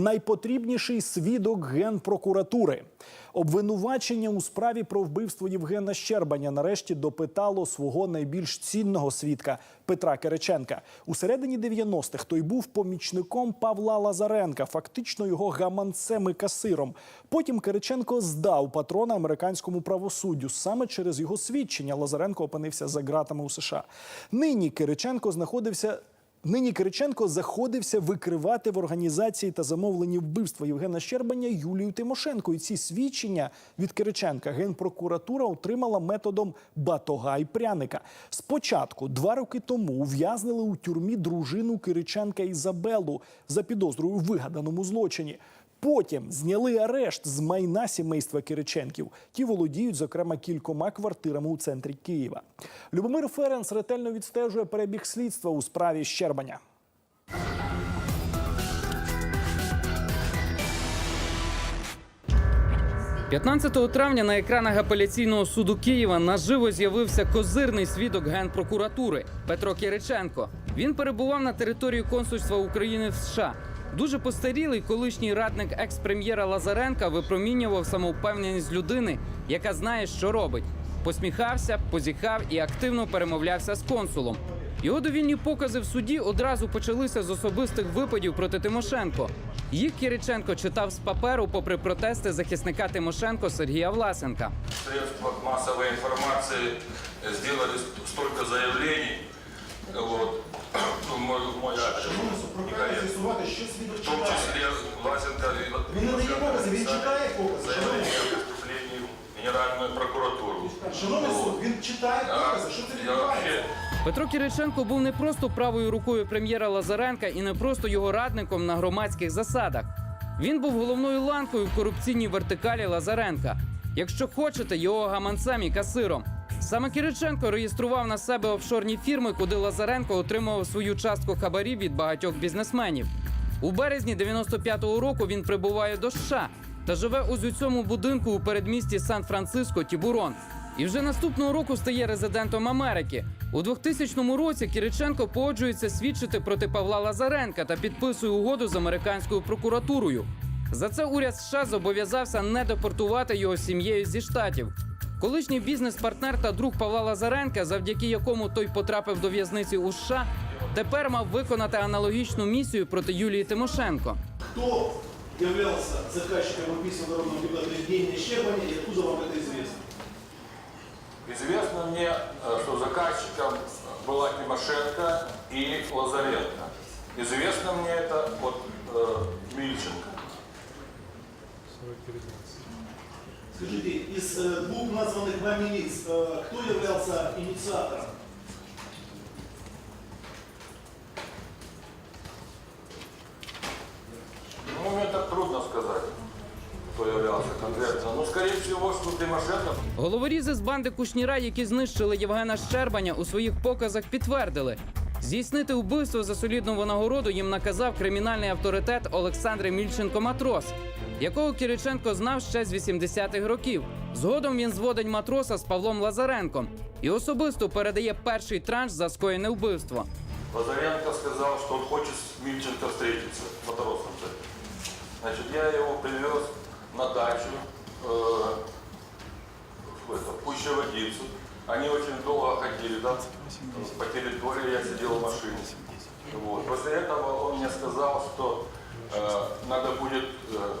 Найпотрібніший свідок генпрокуратури. Обвинувачення у справі про вбивство Євгена Щербаня нарешті допитало свого найбільш цінного свідка Петра Кириченка. У середині 90-х той був помічником Павла Лазаренка, фактично його гаманцем і касиром. Потім Кириченко здав патрона американському правосуддю. Саме через його свідчення Лазаренко опинився за ґратами у США. Нині Кириченко знаходився. Нині Кириченко заходився викривати в організації та замовленні вбивства Євгена Щербаня Юлію Тимошенко. І ці свідчення від Кириченка генпрокуратура отримала методом батога і пряника. Спочатку, два роки тому, ув'язнили у тюрмі дружину Кириченка Ізабелу за підозрою в вигаданому злочині. Потім зняли арешт з майна сімейства Кириченків. Ті володіють, зокрема, кількома квартирами у центрі Києва. Любомир Ференс ретельно відстежує перебіг слідства у справі Щербаня. – 15 травня на екранах апеляційного суду Києва наживо з'явився козирний свідок генпрокуратури Петро Кириченко. Він перебував на території консульства України в США. Дуже постарілий колишній радник екс-прем'єра Лазаренка випромінював самовпевненість людини, яка знає, що робить. Посміхався, позіхав і активно перемовлявся з консулом. Його довільні покази в суді одразу почалися з особистих випадів проти Тимошенко. Їх Кириченко читав з паперу, попри протести захисника Тимошенко Сергія Власенка. В средствах массовой информации сделали ст- столько заявлений, вот, некорректный. з'ясувати, що свідок В том читає. числе Власенко Він не дає покази, він читає покази. заявление о преступлении в Генеральную прокуратуру. Шановний суд, він читає покази, що це я відбувається? вообще Петро Кириченко був не просто правою рукою прем'єра Лазаренка і не просто його радником на громадських засадах. Він був головною ланкою в корупційній вертикалі Лазаренка. Якщо хочете, його гаманцем і касиром. Саме Кириченко реєстрував на себе офшорні фірми, куди Лазаренко отримував свою частку хабарів від багатьох бізнесменів. У березні 95-го року він прибуває до США та живе у цьому будинку у передмісті Сан-Франциско Тібурон. І вже наступного року стає резидентом Америки. У 2000 році Кириченко погоджується свідчити проти Павла Лазаренка та підписує угоду з американською прокуратурою. За це уряд США зобов'язався не депортувати його сім'єю зі штатів. Колишній бізнес-партнер та друг Павла Лазаренка, завдяки якому той потрапив до в'язниці у США, тепер мав виконати аналогічну місію проти Юлії Тимошенко. Хто являвся заказчиком убийства народного депутата Евгения Щербаня и откуда вам это известно? Известно мне, э, что заказчиком была Тимошенко и Лазаренко. Известно мне это от э, Мильченко. Скажите, из э, двух названных вами лиц, э, кто являлся инициатором? Ну, мне так трудно сказать, кто являлся конкретно. Ну, скорее всего, что Тимошенко. Головорізи з банди Кушніра, які знищили Євгена Щербаня, у своїх показах підтвердили. Здійснити вбивство за солідну винагороду їм наказав кримінальний авторитет Олександр Мільченко Матрос, якого Кириченко знав ще з 80-х років. Згодом він зводить матроса з Павлом Лазаренком і особисто передає перший транш за скоєне вбивство. Лазаренко сказал, что он хочет с Мильченко встретиться, матросом. с этим. Значит, я его привез на дачу э, в, это, в Пущеводицу. Они очень долго ходили да, по территории, я сидел в машине. Вот. После этого он мне сказал, что э, надо будет э,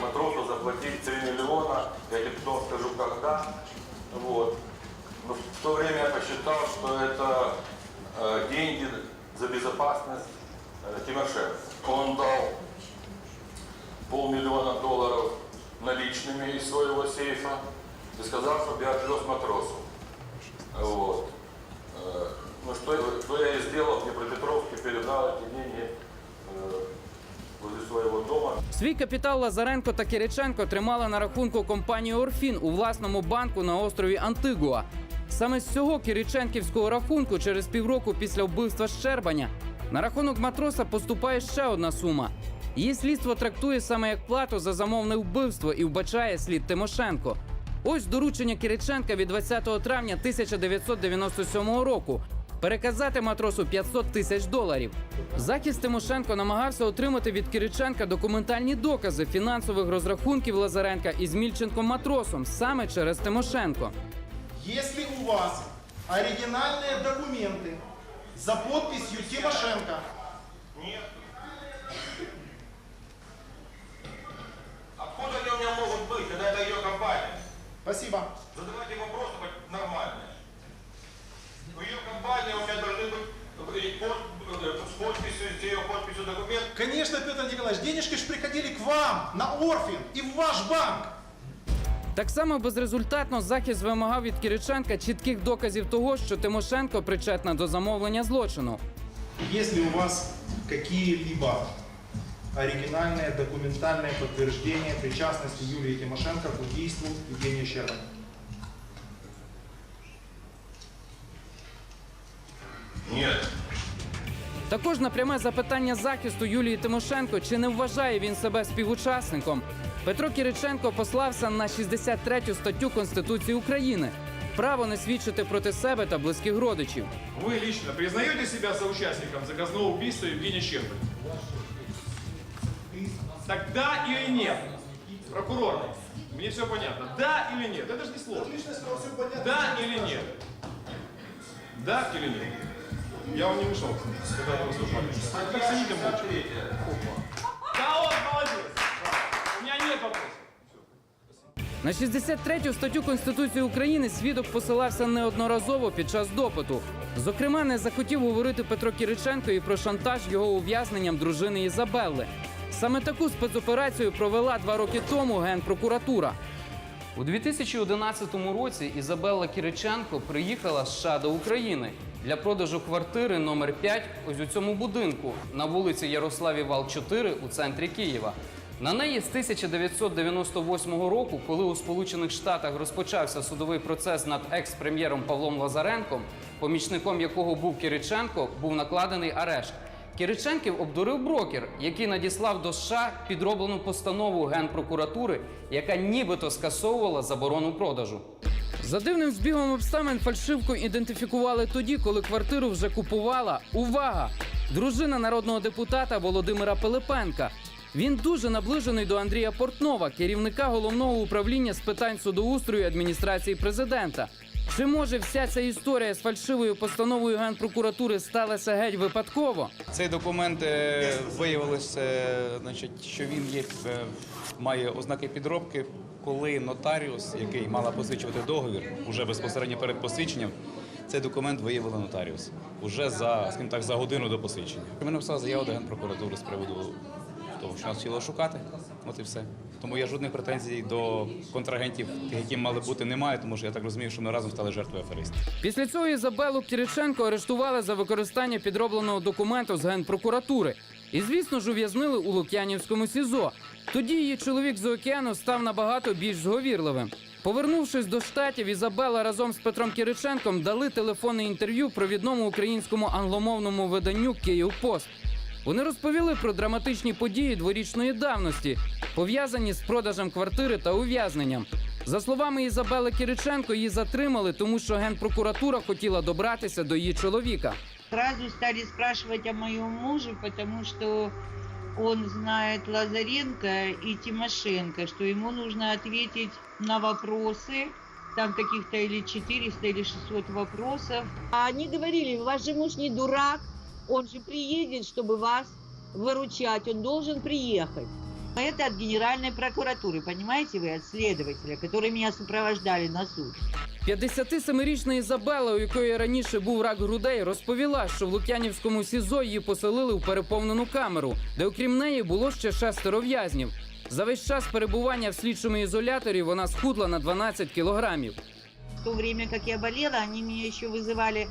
матросу заплатить 3 миллиона, я тебе потом скажу когда. Вот. Но в то время я посчитал, что это э, деньги за безопасность э, Тимошенко. Он дал полмиллиона долларов наличными из своего сейфа и сказал, чтобы я отвез матросу. Вот. Э, Ну что, что я и сделал, в Днепропетровске передал эти деньги э, возле своего дома. Свій капітал Лазаренко та Кириченко тримали на рахунку компанії Орфін у власному банку на острові Антигуа. Саме з цього кириченківського рахунку через півроку після вбивства Щербаня на рахунок матроса поступає ще одна сума. Її слідство трактує саме як плату за замовне вбивство і вбачає слід Тимошенко. Ось доручення Кириченка від 20 травня 1997 року переказати матросу 500 тисяч доларів. Захист Тимошенко намагався отримати від Кириченка документальні докази фінансових розрахунків Лазаренка із Мільченком матросом саме через Тимошенко. Если у вас оригинальные документы за подписью Тимошенко, Откуда они у меня могут быть, когда это ее компания? спасибо. Задавайте вопросы хоть нормальные. У ее компании у меня должны быть э, под- э, с подписью, с ее подписью документ. Конечно, Петр Николаевич, денежки же приходили к вам на Орфин и в ваш банк. Так само безрезультатно захист вимагав від Кириченка чітких доказів того, що Тимошенко причетна до замовлення злочину. Если у вас какие-либо оригинальные документальные подтверждения причастности Юлии Тимошенко к убийству Евгения Щербана. Нет. Також на пряме запитання захисту Юлії Тимошенко, чи не вважає він себе співучасником, Петро Кириченко послався на 63 статтю Конституції України право не свідчити проти себе та близьких родичів. Вы лично признаете себя соучастником заказного убийства Евгения Щербина? Так да или нет? Прокурор, мне все понятно. Да или нет? Это же не сложно. Да или нет? Да или нет? Я вам не мешал, когда вы выступали. Так сидите молча. Да вот, молодец. У меня нет вопросов. На 63 статтю Конституції України свідок посилався неодноразово під час допиту. Зокрема, не захотів говорити Петро Кириченко і про шантаж його ув'язненням дружини Ізабелли. Саме таку спецоперацію провела два роки тому Генпрокуратура. У 2011 році Ізабелла Кириченко приїхала з США до України для продажу квартири номер 5 ось у цьому будинку на вулиці Ярославі Вал 4 у центрі Києва. На неї з 1998 року, коли у Сполучених Штатах розпочався судовий процес над екс-прем'єром Павлом Лазаренком, помічником якого був Кириченко, був накладений арешт. Кириченків обдурив брокер, який надіслав до США підроблену постанову Генпрокуратури, яка нібито скасовувала заборону продажу. За дивним збігом обставин фальшивку ідентифікували тоді, коли квартиру вже купувала. Увага! Дружина народного депутата Володимира Пилипенка. Він дуже наближений до Андрія Портнова, керівника головного управління з питань судоустрою адміністрації президента. Чи може вся ця історія з фальшивою постановою генпрокуратури сталася геть випадково? Цей документ е, виявилося, значить, що він є, е, має ознаки підробки, коли нотаріус, який мала посвідчувати договір, уже безпосередньо перед посвідченням, цей документ виявили нотаріус уже за, скажімо так, за годину до посвідчення. Ми написали заяву до генпрокуратури з приводу того, що нас хотіло шукати. От і все. Тому я жодних претензій до контрагентів, які мали бути, немає, тому що я так розумію, що ми разом стали жертвою аферистів. Після цього Ізабелу Кириченко арештували за використання підробленого документу з генпрокуратури. І, звісно ж, ув'язнили у Лук'янівському СІЗО. Тоді її чоловік з океану став набагато більш зговірливим. Повернувшись до штатів, Ізабела разом з Петром Кириченком дали телефонне інтерв'ю провідному українському англомовному виданню Київ Пост. Вони розповіли про драматичні події дворічної давності, пов'язані з продажем квартири та ув'язненням. За словами Ізабели Кириченко, її затримали, тому що генпрокуратура хотіла добратися до її чоловіка. Сразу стали спрашивать о моем муже, потому что он знает Лазаренко и Тимошенко, что ему нужно ответить на вопросы. Там каких-то или 400, или 600 вопросов. А они говорили, ваш же муж не дурак, он же приедет, чтобы вас выручать, он должен приехать. А Это от Генеральной прокуратуры, понимаете вы, от следователя, которые меня сопровождали на суд. 57-річна Ізабела, у якої раніше був рак грудей, розповіла, що в Лук'янівському СІЗО її поселили в переповнену камеру, де окрім неї було ще шестеро в'язнів. За весь час перебування в слідчому ізоляторі вона схудла на 12 кілограмів. В то время, как я болела, они меня еще вызывали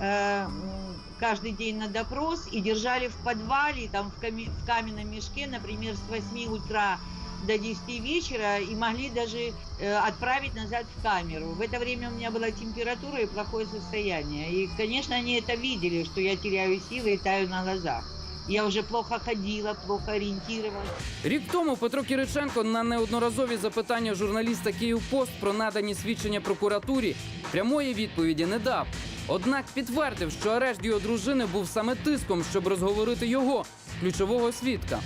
э, м, каждый день на допрос и держали в подвале, там в, каме- в каменном мешке, например, с 8 утра до 10 вечера, и могли даже э, отправить назад в камеру. В это время у меня была температура и плохое состояние. И, конечно, они это видели, что я теряю силы и таю на глазах. Я уже плохо ходила, плохо ориентировалась. Рік тому Петро Кириченко на неодноразові запитання журналіста «Київпост» про надані свідчення прокуратурі прямої відповіді не дав. Однак підтвердив, що арешт його дружини був саме тиском, щоб розговорити його, ключового свідка.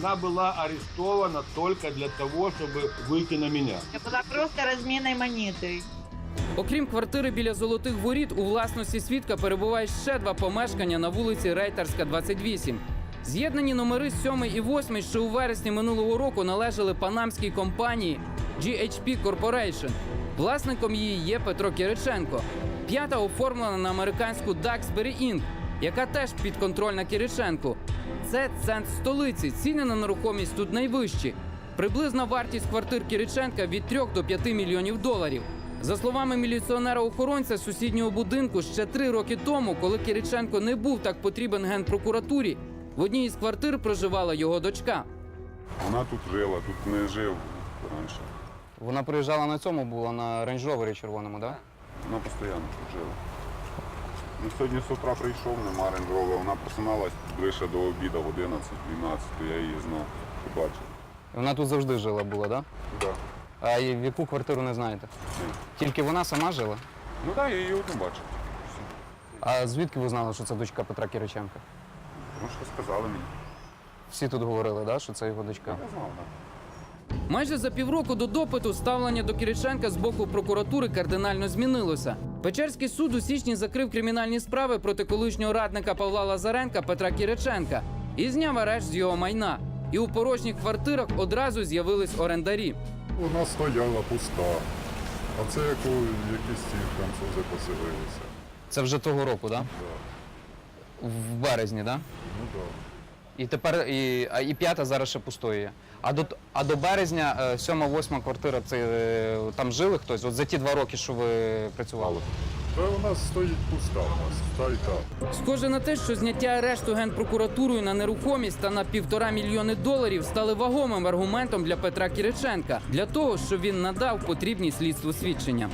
Она была арестована только для того, чтобы выйти на меня. Я была просто разменной монетой. Окрім квартири біля золотих воріт, у власності свідка перебувають ще два помешкання на вулиці Рейтерська, 28. З'єднані номери 7 і 8 ще у вересні минулого року належали панамській компанії GHP Corporation. Власником її є Петро Кириченко. П'ята оформлена на американську Duxbury Inc., яка теж підконтрольна Кириченку. Це центр столиці. Ціни на нерухомість тут найвищі. Приблизна вартість квартир Кириченка від 3 до 5 мільйонів доларів. За словами міліціонера-охоронця сусіднього будинку, ще три роки тому, коли Кириченко не був так потрібен генпрокуратурі, в одній із квартир проживала його дочка. Вона тут жила, тут не жив раніше. Вона приїжджала на цьому, була на рейндж-ровері червоному, так? Вона постійно тут жила. Ну, сьогодні з утра прийшов, нема рендрови. Вона просиналась ближче до обіду в 11-12, я її знав, побачив. Вона тут завжди жила була, так? Да. А в яку квартиру не знаєте? Тільки вона сама жила? Ну так, я її одну бачив. А звідки ви знали, що це дочка Петра Кириченка? Ну що сказали мені? Всі тут говорили, да, що це його дочка. Я знав, так. Майже за півроку до допиту ставлення до Кириченка з боку прокуратури кардинально змінилося. Печерський суд у січні закрив кримінальні справи проти колишнього радника Павла Лазаренка Петра Кириченка і зняв арешт з його майна. І у порожніх квартирах одразу з'явились орендарі. Вона стояла пуста. А це як якісь ці французи поселилися. Це вже того року, так? В березні, так? Ну так. І тепер і, а, і п'ята зараз ще пустою є. А до, а до березня е, сьома, восьма квартира, це е, там жили хтось? От за ті два роки, що ви працювали? Та у нас стоїть пуста, у нас та й та. Схоже на те, що зняття арешту генпрокуратурою на нерухомість та на півтора мільйони доларів стали вагомим аргументом для Петра Кіриченка для того, щоб він надав потрібні слідству свідчення.